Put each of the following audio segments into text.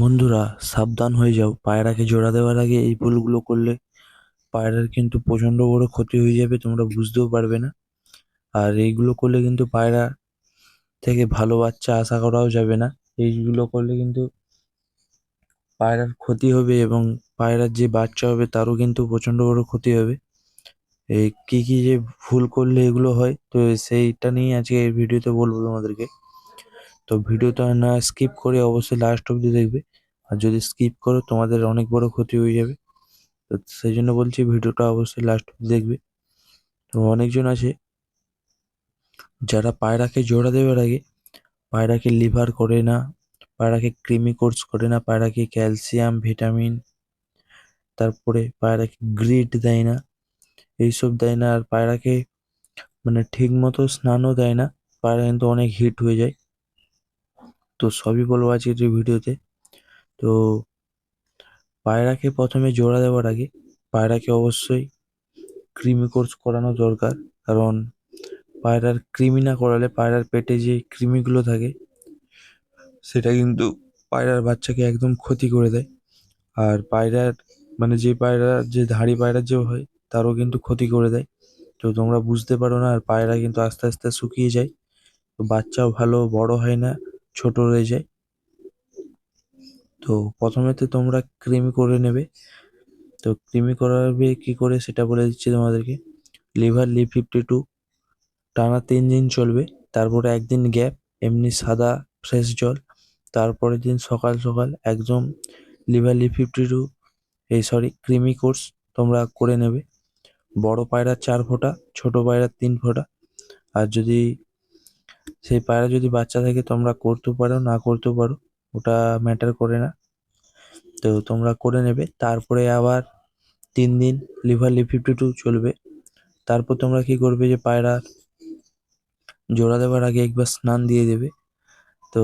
বন্ধুরা, সাবধান হয়ে যাও। পায়রাকে জোড়া দেওয়ার আগে এই ভুলগুলো করলে পায়রার কিন্তু প্রচণ্ড বড় ক্ষতি হয়ে যাবে, তোমরা বুঝতেও পারবে না। আর এইগুলো করলে কিন্তু পায়রা থেকে ভালো বাচ্চা আশা করাও যাবে না। এইগুলো করলে কিন্তু পায়রার ক্ষতি হবে এবং পায়রার যে বাচ্চা হবে তারও কিন্তু প্রচণ্ড বড় ক্ষতি হবে। এই কী কী যে ভুল করলে এগুলো হয়, তো সেইটা নিয়ে আজকে এই ভিডিওতে বলব তোমাদেরকে। তো ভিডিওটা না স্কিপ করে অবশ্যই লাস্ট অব্দি দেখবে। আর যদি স্কিপ করো, তোমাদের অনেক বড় ক্ষতি হয়ে যাবে। তো সেই জন্য বলছি ভিডিওটা অবশ্যই লাস্ট অব্দি দেখবে। তো অনেকজন আছে, যারা পায়রাকে জোড়া দেওয়ার আগে পায়রাকে লিভার করে না, পায়রাকে ক্রিমি কোর্স করে না, পায়রাকে ক্যালসিয়াম ভিটামিন তারপরে পায়রাকে গ্রিড দেয় না, এইসব দেয় না। আর পায়রাকে মানে ঠিক মতো স্নানও দেয় না, পায়রা কিন্তু অনেক হিট হয়ে যায়। তো সবই বলব আজকের ভিডিওতে। তো পায়রাকে প্রথমে জোড়া দেওয়ার আগে পায়রাকে অবশ্যই কৃমি কোর্স করানো দরকার। কারণ পায়রার কৃমি না করালে পায়রার পেটে যে কৃমিগুলো থাকে, সেটা কিন্তু পায়রার বাচ্চাকে একদম ক্ষতি করে দেয়। আর পায়রার মানে যে পায়রা, যে ধাড়ি পায়রার যে হয়, তারও কিন্তু ক্ষতি করে দেয়। তো তোমরা বুঝতে পারো না, আর পায়রা কিন্তু আস্তে আস্তে শুকিয়ে যায়। তো বাচ্চাও ভালো, বড় হয় না। ছোট রয়ে যায়। তো প্রথমে তো তোমরা ক্রিমি করে নেবে। তো ক্রিমি করাবে কি করে সেটা বলে দিচ্ছি তোমাদেরকে। লিভার লি ফিফটি টু টানা তিন দিন চলবে। তারপরে একদিন গ্যাপ এমনি সাদা ফ্রেশ জল। তারপরের দিন সকাল সকাল একদম লিভার লি ফিফটি টু এই সরি ক্রিমি কোর্স তোমরা করে নেবে। বড় পায়রার চার ফোঁটা, ছোট পায়রার তিন ফোঁটা। আর যদি সেই পায়রা যদি বাচ্চা থাকে তোমরা করতে পারো, না করতে পারো, ওটা ম্যাটার করে না। তো তোমরা করে নেবে, তারপরে আবার তিন দিন লিভার লি ফিফটি টু চলবে। তারপর তোমরা কি করবে যে পায়রার জোড়া দেওয়ার আগে একবার স্নান দিয়ে দেবে। তো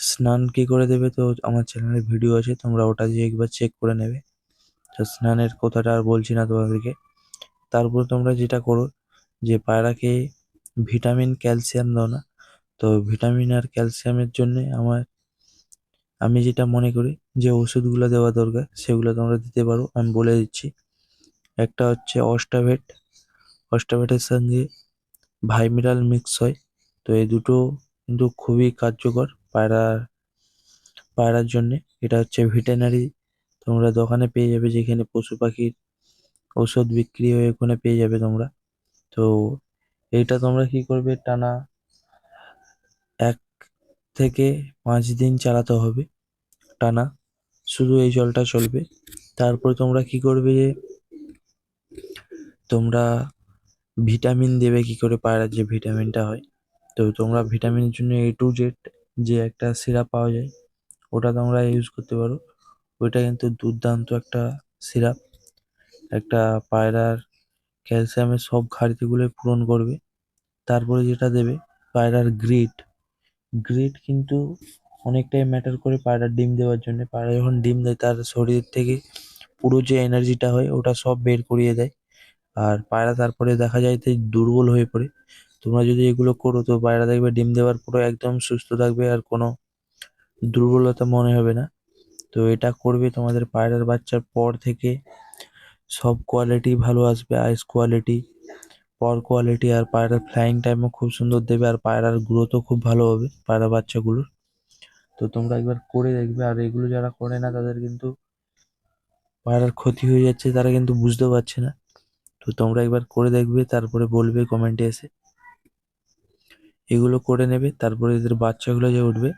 স্নান কি করে দেবে তো আমার চ্যানেলে ভিডিও আছে, তোমরা ওটা দিয়ে একবার চেক করে নেবে। তো স্নানের কথাটা আর বলছি না তোমাদেরকে। তারপর তোমরা যেটা করো যে পায়রাকে ভিটামিন, ক্যালসিয়াম দাও না। তো ভিটামিন আর ক্যালসিয়ামের জন্যে আমার, আমি যেটা মনে করি যে ওষুধগুলো দেওয়া দরকার সেগুলো তোমরা দিতে পারো আমি বলে দিচ্ছি, একটা হচ্ছে অস্টাভেট অস্টাভেটের সঙ্গে ভাইমিরাল মিক্স হয়। তো এই দুটো কিন্তু খুবই কার্যকর পায়রার পায়রার জন্যে। এটা হচ্ছে ভেটেরিনারি তোমরা দোকানে পেয়ে যাবে যেখানে পশু পাখির ওষুধ বিক্রি হয়ে ওখানে পেয়ে যাবে তোমরা। তো এইটা তোমরা কি করবে? টানা এক থেকে পাঁচ দিন চালাতে হবে। টানা, শুধু এই জলটা চলবে। তারপরে তোমরা কি করবে যে, তোমরা ভিটামিন দেবে কি করে? পায়রার যে ভিটামিনটা হয়। তো তোমরা ভিটামিনের জন্য এ টু জেড যে একটা সিরাপ পাওয়া যায়, ওটা তোমরা ইউজ করতে পারো। ওইটা কিন্তু দুর্দান্ত একটা সিরাপ। একটা পায়রার ক্যালসিয়ামের সব ঘাটতিগুলোই পূরণ করবে। তারপরে যেটা দেবে, পায়রার গ্রিট গ্রিট কিন্তু অনেকটাই ম্যাটার করে পায়রার ডিম দেওয়ার জন্য। পায়রা যখন ডিম দেয়, তার শরীর থেকে পুরো যে এনার্জিটা হয়, ওটা সব বের করিয়ে দেয়। আর পায়রা তারপরে দেখা যায় যে দুর্বল হয়ে পড়ে। তোমরা যদি এগুলো করো, তো পায়রা দেখবে ডিম দেওয়ার পরে একদম সুস্থ থাকবে আর কোনো দুর্বলতা মনে হবে না। তো এটা করবে তোমাদের পায়রার বাচ্চার পর থেকে সব কোয়ালিটি ভালো আসবে আইস কোয়ালিটি পর কোয়ালিটি আর পায়রার ফ্লাইং টাইমও খুব সুন্দর দেবে আর পায়রার গ্রোথও খুব ভালো হবে পায়রা বাচ্চাগুলোর। তো তোমরা একবার করে দেখবে আর এগুলো যারা করে না তাদের কিন্তু পায়রার ক্ষতি হয়ে যাচ্ছে, তারা কিন্তু বুঝতে পারছে না। তো তোমরা একবার করে দেখবে, তারপরে বলবে কমেন্টে এসে। এগুলো করে নেবে, তারপরে এদের বাচ্চাগুলো যে উঠবে,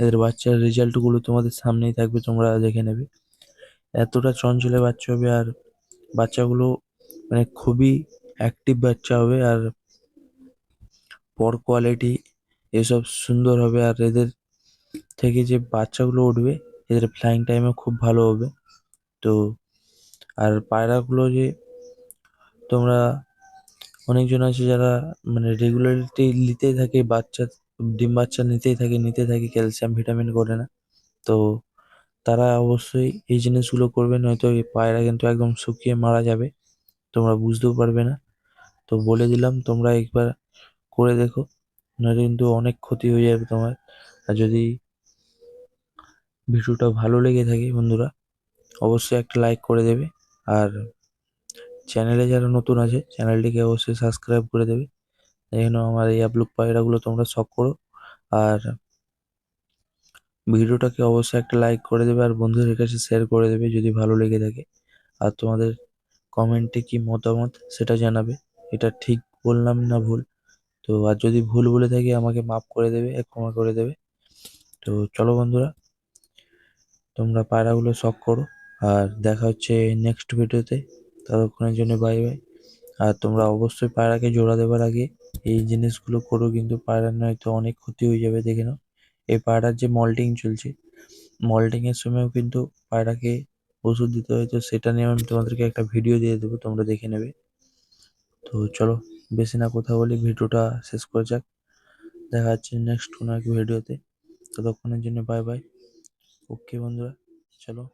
এদের বাচ্চার রেজাল্টগুলো তোমাদের সামনেই থাকবে, তোমরা দেখে নেবে। এতটা চঞ্চলে বাচ্চা হবে আর বাচ্চাগুলো মানে খুবই অ্যাক্টিভ বাচ্চা হবে আর পর কোয়ালিটি এসব সুন্দর হবে আর এদের থেকে যে বাচ্চাগুলো উঠবে, এদের ফ্লাইং টাইমে খুব ভালো হবে। তো আর পায়রাগুলো যে তোমরা অনেকজন আছে যারা মানে রেগুলারিটি নিতেই থাকে, বাচ্চা, ডিম বাচ্চা নিতেই থাকে, নিতে থাকে ক্যালসিয়াম ভিটামিন করে না। তো তারা অবশ্যই এই জিনিসগুলো করবে, নয়তো এই পায়রা কিন্তু একদম শুকিয়ে মারা যাবে। তোমরা বুঝতেও পারবে না। তো বলে দিলাম, তোমরা একবার করে দেখো, নয়তো কিন্তু অনেক ক্ষতি হয়ে যাবে তোমার। আর যদি ভিডিওটা ভালো লেগে থাকে বন্ধুরা, অবশ্যই একটা লাইক করে দেবে। আর চ্যানেলে যারা নতুন আছে, চ্যানেলটিকে অবশ্যই সাবস্ক্রাইব করে দেবে। এখানে আমার এই আপলুক পায়রাগুলো তোমরা শখ করো। আর ভিডিওটাকে অবশ্যই একটা লাইক করে দেবে আর বন্ধুদের কাছে শেয়ার করে দেবে যদি ভালো লেগে থাকে। আর তোমাদের কমেন্টে কি মতামত সেটা জানাবে। এটা ঠিক বললাম না ভুল? তো আর যদি ভুল বলে থাকি আমাকে মাফ করে দেবে ক্ষমা করে দেবে। তো চলো বন্ধুরা, তোমরা পায়রাগুলো শখ করো। আর দেখা হচ্ছে নেক্সট ভিডিওতে। ততক্ষণের জন্য বাই বাই আর তোমরা অবশ্যই পায়রাকে জোড়া দেওয়ার আগে এই জিনিসগুলো করো, কিন্তু পায়রার নয়তো অনেক ক্ষতি হয়ে যাবে, দেখে নাও। এই পায়রার যে মল্টিং চলছে, মল্টিংয়ের সময়ও কিন্তু পায়রাকে ওষুধ দিতে হয়। তো সেটা নিয়ে আমি তোমাদেরকে একটা ভিডিও দিয়ে দেবো, তোমরা দেখে নেবে। তো চলো, বেশি না কথা বলি ভিডিওটা শেষ করে যাক। দেখা যাচ্ছে নেক্সট কোনো এক ভিডিওতে ততক্ষণের জন্য বাই বাই ওকে বন্ধুরা, চলো।